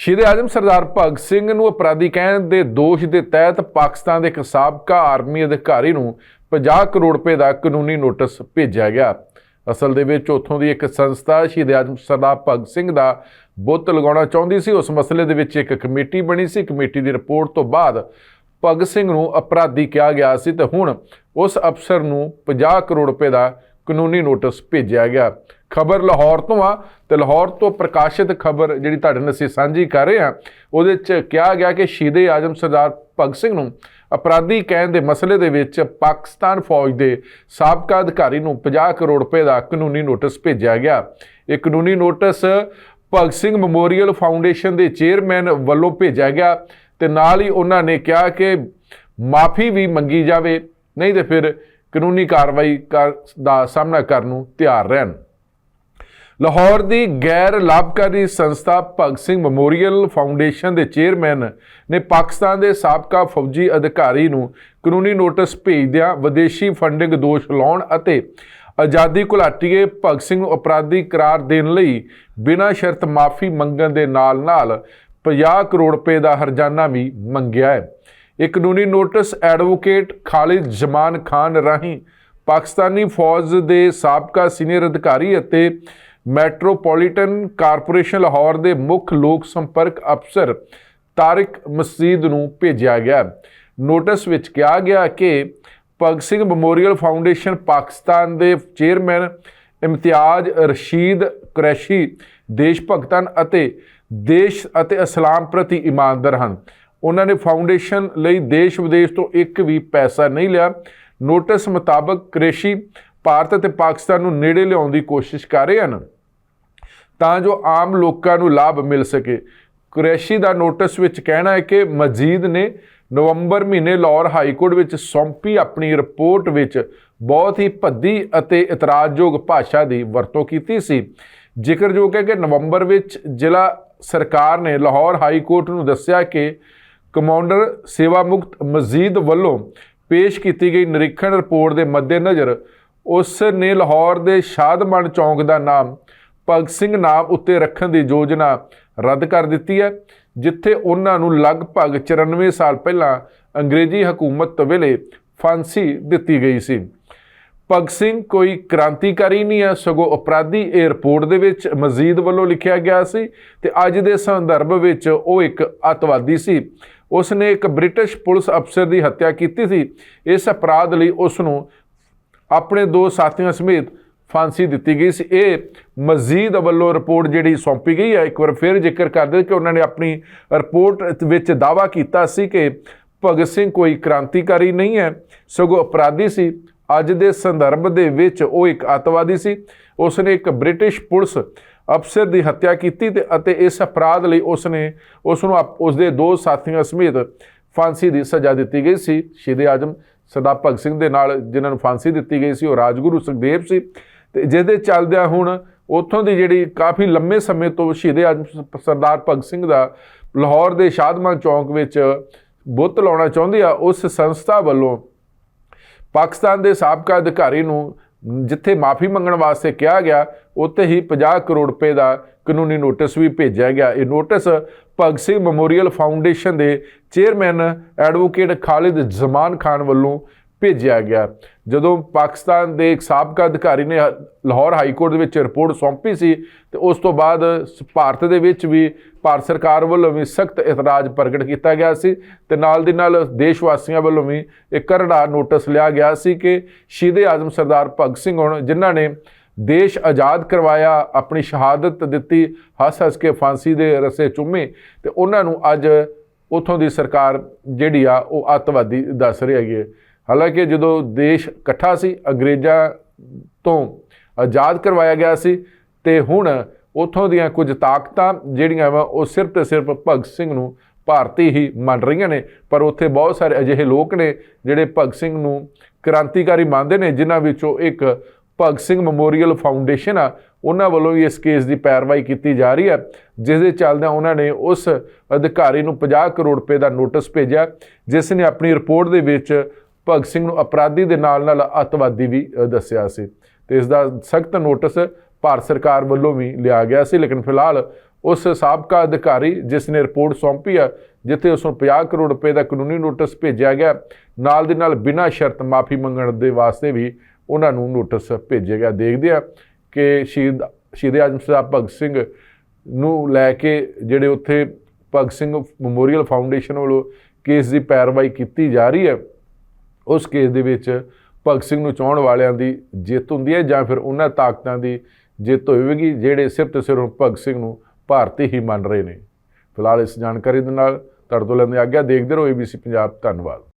ਸ਼ਹੀਦ ਆਜ਼ਮ ਸਰਦਾਰ ਭਗਤ ਸਿੰਘ ਨੂੰ ਅਪਰਾਧੀ ਕਹਿਣ ਦੇ ਦੋਸ਼ ਦੇ ਤਹਿਤ ਪਾਕਿਸਤਾਨ ਦੇ ਇੱਕ ਸਾਬਕਾ ਆਰਮੀ ਅਧਿਕਾਰੀ ਨੂੰ 50 ਕਰੋੜ ਰੁਪਏ ਦਾ ਕਾਨੂੰਨੀ ਨੋਟਿਸ ਭੇਜਿਆ ਗਿਆ। ਅਸਲ ਦੇ ਵਿੱਚ ਉੱਥੋਂ ਦੀ ਇੱਕ ਸੰਸਥਾ ਸ਼ਹੀਦ ਆਜ਼ਮ ਸਰਦਾਰ ਭਗਤ ਸਿੰਘ ਦਾ ਬੁੱਤ ਲਗਾਉਣਾ ਚਾਹੁੰਦੀ ਸੀ। ਉਸ ਮਸਲੇ ਦੇ ਵਿੱਚ ਇੱਕ ਕਮੇਟੀ ਬਣੀ ਸੀ। ਕਮੇਟੀ ਦੀ ਰਿਪੋਰਟ ਤੋਂ ਬਾਅਦ ਭਗਤ ਸਿੰਘ ਨੂੰ ਅਪਰਾਧੀ ਕਿਹਾ ਗਿਆ ਸੀ ਤੇ ਹੁਣ ਉਸ ਅਫਸਰ ਨੂੰ 50 ਕਰੋੜ ਰੁਪਏ ਦਾ ਕਾਨੂੰਨੀ ਨੋਟਿਸ ਭੇਜਿਆ ਗਿਆ। ਖਬਰ ਲਾਹੌਰ ਤੋਂ ਆ ਤੇ ਲਾਹੌਰ ਤੋਂ ਪ੍ਰਕਾਸ਼ਿਤ ਖਬਰ ਜਿਹੜੀ ਤੁਹਾਡੇ ਨਾਲ ਅਸੀਂ ਸਾਂਝੀ ਕਰ ਰਹੇ ਹਾਂ, ਉਹਦੇ 'ਚ ਕਿਹਾ ਗਿਆ ਕਿ ਸ਼ਹੀਦੇ ਆਜ਼ਮ ਸਰਦਾਰ ਭਗਤ ਸਿੰਘ ਨੂੰ ਅਪਰਾਧੀ ਕਹਿਣ ਦੇ ਮਸਲੇ ਦੇ ਵਿੱਚ ਪਾਕਿਸਤਾਨ ਫੌਜ ਦੇ ਸਾਬਕਾ ਅਧਿਕਾਰੀ ਨੂੰ 50 ਕਰੋੜ ਰੁਪਏ ਦਾ ਕਾਨੂੰਨੀ ਨੋਟਿਸ ਭੇਜਿਆ ਗਿਆ। ਇਹ ਕਾਨੂੰਨੀ notice Bhagat Singh memorial foundation ਦੇ ਚੇਅਰਮੈਨ ਵੱਲੋਂ ਭੇਜਿਆ ਗਿਆ ਤੇ ਨਾਲ ਹੀ ਉਹਨਾਂ ਨੇ ਕਿਹਾ ਕਿ ਮਾਫੀ ਵੀ ਮੰਗੀ ਜਾਵੇ, ਨਹੀਂ ਤੇ ਫਿਰ ਕਾਨੂੰਨੀ ਕਾਰਵਾਈ ਕਰ- ਦਾ ਸਾਹਮਣਾ ਕਰਨ ਨੂੰ ਤਿਆਰ ਰਹਿਣ। ਲਾਹੌਰ ਦੀ ਗੈਰ ਲਾਭਕਾਰੀ ਸੰਸਥਾ ਭਗਤ ਸਿੰਘ ਮੈਮੋਰੀਅਲ ਫਾਊਂਡੇਸ਼ਨ ਦੇ ਚੇਅਰਮੈਨ ਨੇ ਪਾਕਿਸਤਾਨ ਦੇ ਸਾਬਕਾ ਫੌਜੀ ਅਧਿਕਾਰੀ ਨੂੰ ਕਾਨੂੰਨੀ ਨੋਟਿਸ ਭੇਜਦਿਆਂ ਵਿਦੇਸ਼ੀ ਫੰਡਿੰਗ ਦੋਸ਼ ਲਾਉਣ ਅਤੇ ਆਜ਼ਾਦੀ ਘੁਲਾਟੀਏ ਭਗਤ ਸਿੰਘ ਨੂੰ ਅਪਰਾਧੀ ਕਰਾਰ ਦੇਣ ਲਈ ਬਿਨਾਂ ਸ਼ਰਤ ਮਾਫੀ ਮੰਗਣ ਦੇ ਨਾਲ-ਨਾਲ 50 ਕਰੋੜ ਰੁਪਏ ਦਾ ਹਰਜਾਨਾ ਵੀ ਮੰਗਿਆ ਹੈ। ਇਹ ਕਾਨੂੰਨੀ ਨੋਟਿਸ ਐਡਵੋਕੇਟ ਖਾਲਿਦ ਜਮਾਨ ਖਾਨ ਰਾਹੀਂ ਪਾਕਿਸਤਾਨੀ ਫੌਜ ਦੇ ਸਾਬਕਾ ਸੀਨੀਅਰ ਅਧਿਕਾਰੀ ਅਤੇ ਮੈਟਰੋਪੋਲੀਟਨ ਕਾਰਪੋਰੇਸ਼ਨ ਲਾਹੌਰ ਦੇ ਮੁੱਖ ਲੋਕ ਸੰਪਰਕ ਅਫਸਰ ਤਾਰਿਕ ਮਸਜਿਦ ਨੂੰ ਭੇਜਿਆ ਗਿਆ। ਨੋਟਿਸ ਵਿੱਚ ਕਿਹਾ ਗਿਆ ਕਿ ਭਗਤ ਸਿੰਘ ਮੈਮੋਰੀਅਲ ਫਾਊਂਡੇਸ਼ਨ ਪਾਕਿਸਤਾਨ ਦੇ ਚੇਅਰਮੈਨ ਇਮਤਿਆਜ਼ ਰਸ਼ੀਦ ਕੁਰੈਸ਼ੀ ਦੇਸ਼ ਭਗਤਨ ਅਤੇ ਦੇਸ਼ ਅਤੇ ਇਸਲਾਮ ਪ੍ਰਤੀ ਇਮਾਨਦਾਰ ਹਨ। ਉਹਨਾਂ ਨੇ ਫਾਊਂਡੇਸ਼ਨ ਲਈ ਦੇਸ਼ ਵਿਦੇਸ਼ ਤੋਂ ਇੱਕ ਵੀ ਪੈਸਾ ਨਹੀਂ ਲਿਆ। ਨੋਟਿਸ ਮੁਤਾਬਕ ਕੁਰੈਸ਼ੀ ਭਾਰਤ ਅਤੇ ਪਾਕਿਸਤਾਨ ਨੂੰ ਨੇੜੇ ਲਿਆਉਣ ਦੀ ਕੋਸ਼ਿਸ਼ ਕਰ ਰਹੇ ਹਨ ਤਾਂ ਜੋ ਆਮ ਲੋਕਾਂ ਨੂੰ ਲਾਭ ਮਿਲ ਸਕੇ। ਕੁਰੈਸ਼ੀ ਦਾ ਨੋਟਿਸ ਵਿੱਚ ਕਹਿਣਾ ਹੈ ਕਿ ਮਜੀਦ ਨੇ ਨਵੰਬਰ ਮਹੀਨੇ ਲਾਹੌਰ ਹਾਈ ਕੋਰਟ ਵਿੱਚ ਸੌਂਪੀ ਆਪਣੀ ਰਿਪੋਰਟ ਵਿੱਚ ਬਹੁਤ ਹੀ ਭੱਦੀ ਅਤੇ ਇਤਰਾਜ਼ਯੋਗ ਭਾਸ਼ਾ ਦੀ ਵਰਤੋਂ ਕੀਤੀ ਸੀ। ਜ਼ਿਕਰਯੋਗ ਹੈ ਕਿ ਨਵੰਬਰ ਵਿੱਚ ਜ਼ਿਲ੍ਹਾ ਸਰਕਾਰ ਨੇ ਲਾਹੌਰ ਹਾਈ ਕੋਰਟ ਨੂੰ ਦੱਸਿਆ ਕਿ ਕਮਾਂਡਰ ਸੇਵਾ ਮੁਕਤ ਮਜੀਦ ਵੱਲੋਂ ਪੇਸ਼ ਕੀਤੀ ਗਈ ਨਿਰੀਖਣ ਰਿਪੋਰਟ ਦੇ ਮੱਦੇਨਜ਼ਰ ਉਸ ਨੇ ਲਾਹੌਰ ਦੇ ਸ਼ਾਦਮਾਨ ਚੌਂਕ ਦਾ ਨਾਮ ਭਗਤ ਸਿੰਘ ਨਾਮ ਉੱਤੇ ਰੱਖਣ ਦੀ ਯੋਜਨਾ ਰੱਦ ਕਰ ਦਿੱਤੀ ਹੈ, ਜਿੱਥੇ ਉਹਨਾਂ ਨੂੰ ਲਗਭਗ 94 ਸਾਲ ਪਹਿਲਾਂ ਅੰਗਰੇਜ਼ੀ ਹਕੂਮਤ ਵੇਲੇ ਫਾਂਸੀ ਦਿੱਤੀ ਗਈ ਸੀ। ਭਗਤ ਸਿੰਘ ਕੋਈ ਕ੍ਰਾਂਤੀਕਾਰੀ ਨਹੀਂ ਹੈ, ਸਗੋਂ ਅਪਰਾਧੀ ਇਹ ਰਿਪੋਰਟ ਦੇ ਵਿੱਚ ਮਜ਼ੀਦ ਵੱਲੋਂ ਲਿਖਿਆ ਗਿਆ ਸੀ ਤੇ ਅੱਜ ਦੇ ਸੰਦਰਭ ਵਿੱਚ ਉਹ ਇੱਕ ਅਤਵਾਦੀ ਸੀ। ਉਸ ਨੇ ਇੱਕ ਬ੍ਰਿਟਿਸ਼ ਪੁਲਿਸ ਅਫਸਰ ਦੀ ਹੱਤਿਆ ਕੀਤੀ ਸੀ। ਇਸ ਅਪਰਾਧ ਲਈ ਉਸ ਨੂੰ ਆਪਣੇ ਦੋ ਸਾਥੀਆਂ ਸਮੇਤ ਫਾਂਸੀ ਦਿੱਤੀ ਗਈ ਸੀ। ਇਹ ਮਜ਼ੀਦ ਵੱਲੋਂ ਰਿਪੋਰਟ ਜਿਹੜੀ ਸੌਂਪੀ ਗਈ ਹੈ, ਇੱਕ ਵਾਰ ਫਿਰ ਜ਼ਿਕਰ ਕਰਦੇ ਕਿ ਉਹਨਾਂ ਨੇ ਆਪਣੀ ਰਿਪੋਰਟ ਵਿੱਚ ਦਾਵਾ ਕੀਤਾ ਸੀ ਕਿ ਭਗਤ ਸਿੰਘ ਕੋਈ ਕ੍ਰਾਂਤੀਕਾਰੀ ਨਹੀਂ ਹੈ, ਸਗੋਂ ਅਪਰਾਧੀ ਸੀ। ਅੱਜ ਦੇ ਸੰਦਰਭ ਦੇ ਵਿੱਚ ਉਹ ਇੱਕ ਅਤਵਾਦੀ ਸੀ। ਉਸਨੇ ਇੱਕ ਬ੍ਰਿਟਿਸ਼ ਪੁਲਿਸ ਅਫਸਰ ਦੀ ਹੱਤਿਆ ਕੀਤੀ ਤੇ ਅਤੇ ਇਸ ਅਪਰਾਧ ਲਈ ਉਸ ਨੇ ਉਸ ਨੂੰ ਆਪ- ਉਸ ਦੇ ਦੋ ਸਾਥੀਆਂ ਸਮੇਤ ਫਾਂਸੀ ਦੀ ਸਜ਼ਾ ਦਿੱਤੀ ਗਈ ਸੀ। ਸ਼ਹੀਦ ਆਜਮ ਸਰਦਾਰ ਭਗਤ ਸਿੰਘ ਦੇ ਨਾਲ ਜਿਨ੍ਹਾਂ ਨੂੰ ਫਾਂਸੀ ਦਿੱਤੀ ਗਈ ਸੀ, ਉਹ ਰਾਜਗੁਰੂ ਸੁਖਦੇਵ ਸੀ ਤੇ ਜਿਹਦੇ ਚੱਲਦਿਆਂ ਹੁਣ ਉੱਥੋਂ ਦੀ ਜਿਹੜੀ ਕਾਫੀ ਲੰਮੇ ਸਮੇਂ ਤੋਂ ਸ਼ਹੀਦ ਆਜਮ ਸਰਦਾਰ ਭਗਤ ਸਿੰਘ ਦਾ ਲਾਹੌਰ ਦੇ ਸ਼ਾਦਮਾਨ ਚੌਂਕ ਵਿੱਚ ਬੁੱਤ ਲਾਉਣਾ ਚਾਹੁੰਦੀ ਆ, ਉਸ ਸੰਸਥਾ ਵੱਲੋਂ ਪਾਕਿਸਤਾਨ ਦੇ ਸਾਬਕਾ ਅਧਿਕਾਰੀ ਨੂੰ ਜਿੱਥੇ ਮਾਫੀ ਮੰਗਣ ਵਾਸਤੇ ਕਿਹਾ ਗਿਆ, ਉੱਥੇ ਹੀ 50 ਕਰੋੜ ਰੁਪਏ ਦਾ ਕਾਨੂੰਨੀ ਨੋਟਿਸ ਵੀ ਭੇਜਿਆ ਗਿਆ। ਇਹ notice Bhagat Singh memorial foundation ਦੇ ਚੇਅਰਮੈਨ ਐਡਵੋਕੇਟ ਖਾਲਿਦ ਜ਼ਮਾਨ ਖਾਨ ਵੱਲੋਂ ਭੇਜਿਆ ਗਿਆ। ਜਦੋਂ ਪਾਕਿਸਤਾਨ ਦੇ ਇੱਕ ਸਾਬਕਾ ਅਧਿਕਾਰੀ ਨੇ ਹ- ਲਾਹੌਰ ਹਾਈ ਕੋਰਟ ਦੇ ਵਿੱਚ ਰਿਪੋਰਟ ਸੌਂਪੀ ਸੀ, ਤੇ ਉਸ ਤੋਂ ਬਾਅਦ ਸ- ਭਾਰਤ ਦੇ ਵਿੱਚ ਵੀ ਭਾਰਤ ਸਰਕਾਰ ਵੱਲੋਂ ਵੀ ਸਖਤ ਇਤਰਾਜ਼ ਪ੍ਰਗਟ ਕੀਤਾ ਗਿਆ ਸੀ ਤੇ ਨਾਲ ਦੀ ਨਾਲ ਦੇਸ਼ ਵਾਸੀਆਂ ਵੱਲੋਂ ਵੀ ਇੱਕ ਕਰੜਾ ਨੋਟਿਸ ਲਿਆ ਗਿਆ ਸੀ ਕਿ ਸ਼ਹੀਦੇ ਆਜ਼ਮ ਸਰਦਾਰ ਭਗਤ ਸਿੰਘ ਹੁਣ ਜਿਨ੍ਹਾਂ ਨੇ ਦੇਸ਼ ਆਜ਼ਾਦ ਕਰਵਾਇਆ, ਆਪਣੀ ਸ਼ਹਾਦਤ ਦਿੱਤੀ, ਹੱਸ ਹੱਸ ਕੇ ਫਾਂਸੀ ਦੇ ਰਸੇ ਚੁੰਮੇ ਤੇ ਉਹਨਾਂ ਨੂੰ ਅੱਜ ਉਥੋਂ ਦੀ ਸਰਕਾਰ ਜਿਹੜੀ ਆ ਉਹ ਅੱਤਵਾਦੀ ਦੱਸ ਰਹੀ ਹੈਗੀ ਹੈ। ਹਾਲਾਂਕਿ ਜਦੋਂ ਦੇਸ਼ ਇਕੱਠਾ ਸੀ, ਅੰਗਰੇਜ਼ਾਂ ਤੋਂ ਆਜ਼ਾਦ ਕਰਵਾਇਆ ਗਿਆ ਸੀ ਤੇ ਹੁਣ ਉਥੋਂ ਦੀਆਂ ਕੁਝ ਤਾਕਤਾਂ ਜਿਹੜੀਆਂ ਵਾ ਉਹ ਸਿਰਫ ਤੇ ਸਿਰਫ ਭਗਤ ਸਿੰਘ ਨੂੰ ਭਾਰਤੀ ਹੀ ਮੰਨ ਰਹੀਆਂ ਨੇ, ਪਰ ਉੱਥੇ ਬਹੁਤ ਸਾਰੇ ਅਜਿਹੇ ਲੋਕ ਨੇ ਜਿਹੜੇ ਭਗਤ ਸਿੰਘ ਨੂੰ ਕ੍ਰਾਂਤੀਕਾਰੀ ਮੰਨਦੇ ਨੇ, ਜਿਨ੍ਹਾਂ ਵਿੱਚੋਂ ਇੱਕ ਭਗਤ ਸਿੰਘ ਮੈਮੋਰੀਅਲ ਫਾਊਂਡੇਸ਼ਨ ਆ, ਉਹਨਾਂ ਵੱਲੋਂ ਵੀ ਇਸ ਕੇਸ ਦੀ ਪੈਰਵਾਈ ਕੀਤੀ ਜਾ ਰਹੀ ਹੈ ਜਿਸ ਦੇ ਚੱਲਦਿਆਂ ਉਹਨਾਂ ਨੇ ਉਸ ਅਧਿਕਾਰੀ ਨੂੰ 50 ਕਰੋੜ ਰੁਪਏ ਦਾ ਨੋਟਿਸ ਭੇਜਿਆ, ਜਿਸ ਨੇ ਆਪਣੀ ਰਿਪੋਰਟ ਦੇ ਵਿੱਚ ਭਗਤ ਸਿੰਘ ਨੂੰ ਅਪਰਾਧੀ ਦੇ ਨਾਲ ਨਾਲ ਅੱਤਵਾਦੀ ਵੀ ਦੱਸਿਆ ਸੀ। ਤੇ ਇਸ ਦਾ ਸਖਤ ਨੋਟਿਸ ਭਾਰਤ ਸਰਕਾਰ ਵੱਲੋਂ ਵੀ ਲਿਆ ਗਿਆ ਸੀ, ਲੇਕਿਨ ਫਿਲਹਾਲ ਉਸ ਸਾਬਕਾ ਅਧਿਕਾਰੀ ਜਿਸ ਨੇ ਰਿਪੋਰਟ ਸੌਂਪੀ ਆ, ਜਿੱਥੇ ਉਸ ਨੂੰ 50 ਕਰੋੜ ਰੁਪਏ ਦਾ ਕਾਨੂੰਨੀ ਨੋਟਿਸ ਭੇਜਿਆ ਗਿਆ, ਨਾਲ ਦੇ ਨਾਲ ਬਿਨਾਂ ਸ਼ਰਤ ਮਾਫੀ ਮੰਗਣ ਦੇ ਵਾਸਤੇ ਵੀ ਉਹਨਾਂ ਨੂੰ ਨੋਟਿਸ ਭੇਜਿਆ ਗਿਆ। ਦੇਖਦੇ ਆ ਕਿ ਸ਼ਹੀਦ ਸ਼ਹੀਦ ਆਜਮ ਸਾਹਿਬ ਭਗਤ ਸਿੰਘ ਨੂੰ ਲੈ ਕੇ ਜਿਹੜੇ ਉੱਥੇ ਭਗਤ ਸਿੰਘ ਮੈਮੋਰੀਅਲ ਫਾਊਂਡੇਸ਼ਨ ਵੱਲੋਂ ਕੇਸ ਦੀ ਪੈਰਵਾਈ ਕੀਤੀ ਜਾ ਰਹੀ ਹੈ, ਉਸ ਕੇਸ ਦੇ ਵਿੱਚ ਭਗਤ ਸਿੰਘ ਨੂੰ ਚਾਹਣ ਵਾਲਿਆਂ ਦੀ ਜਿੱਤ ਹੁੰਦੀ ਹੈ ਜਾਂ ਫਿਰ ਉਹਨਾਂ ਤਾਕਤਾਂ ਦੀ ਜਿੱਤ ਹੋਵੇਗੀ, ਜਿਹੜੇ ਸਿਰਫ ਤੇ ਸਿਰਫ ਭਗਤ ਸਿੰਘ ਨੂੰ ਭਾਰਤੀ ਹੀ ਮੰਨ ਰਹੇ ਨੇ। ਫਿਲਹਾਲ ਇਸ ਜਾਣਕਾਰੀ ਦੇ ਨਾਲ ਤੁਹਾਡੇ ਤੋਂ ਲੈਂਦੇ ਆਗਿਆ, ਦੇਖਦੇ ਰਹੋ ABC ਪੰਜਾਬ, ਧੰਨਵਾਦ।